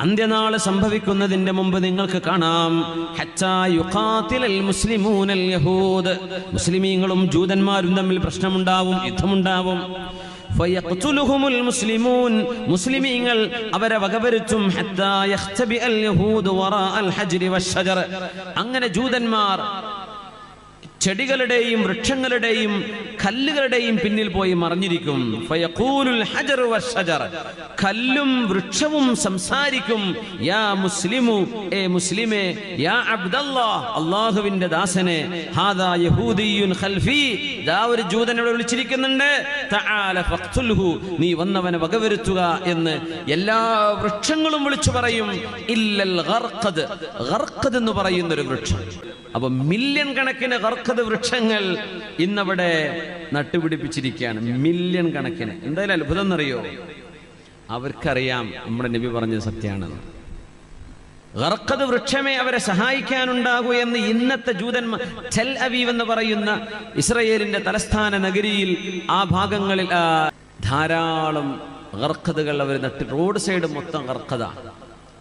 അന്ത്യനാൾ സംഭവിക്കുന്നതിന്റെ മുമ്പ് നിങ്ങൾക്ക് കാണാം. മുസ്ലിമൂനൽ യഹൂദ്. മുസ്ലിമീങ്ങളും ജൂതന്മാരും തമ്മിൽ പ്രശ്നമുണ്ടാവും യുദ്ധമുണ്ടാവും. മുസ്ലിമൂൻ. മുസ്ലിമീങ്ങൾ അവരെ വകവരുത്തും. അങ്ങനെ ജൂതന്മാർ ചെടികളുടെയും വൃക്ഷങ്ങളുടെയും കല്ലുകളുടെയും പിന്നിൽ പോയി മറിഞ്ഞിരിക്കും. കല്ലും വൃക്ഷവും സംസാരിക്കും. യാ മുസ്ലിമു ഏ മുസ്ലിമേ യാ അബ്ദല്ലാ അള്ളാഹുവിന്റെ ദാസനെ. ഹാദാ യഹൂദിയുൻ ഖൽഫി. ദാ ഒരു ജൂതനോട് വിളിച്ചിരിക്കുന്നുണ്ട്. തആല ഫഖ്തുൽഹു നീ വന്നവനെ വകവരുത്തുക എന്ന്. എല്ലാ വൃക്ഷങ്ങളും വിളിച്ചു പറയും. ഇല്ലൽ ഗർഖദ്. ഗർഖദ് എന്ന് പറയുന്ന ഒരു വൃക്ഷം. അപ്പൊ മില്യൺ കണക്കിന് കർക്കത് വൃക്ഷങ്ങൾ ഇന്നവിടെ നട്ടുപിടിപ്പിച്ചിരിക്കുകയാണ്. മില്യൺ കണക്കിന്. എന്തായാലും അത്ഭുതം എന്നറിയോ? അവർക്കറിയാം നമ്മുടെ നബി പറഞ്ഞ സത്യമാണെന്ന്. ഖർഖദ് വൃക്ഷമേ അവരെ സഹായിക്കാനുണ്ടാകൂ എന്ന് ഇന്നത്തെ ജൂതന്മാർ ചെൽ അവീവ് എന്ന് പറയുന്ന ഇസ്രയേലിന്റെ തലസ്ഥാന നഗരിയിൽ ആ ഭാഗങ്ങളിൽ ധാരാളം ഗർക്കതുകൾ അവർ നട്ട് റോഡ് സൈഡ് മൊത്തം ഗർക്കതാണ്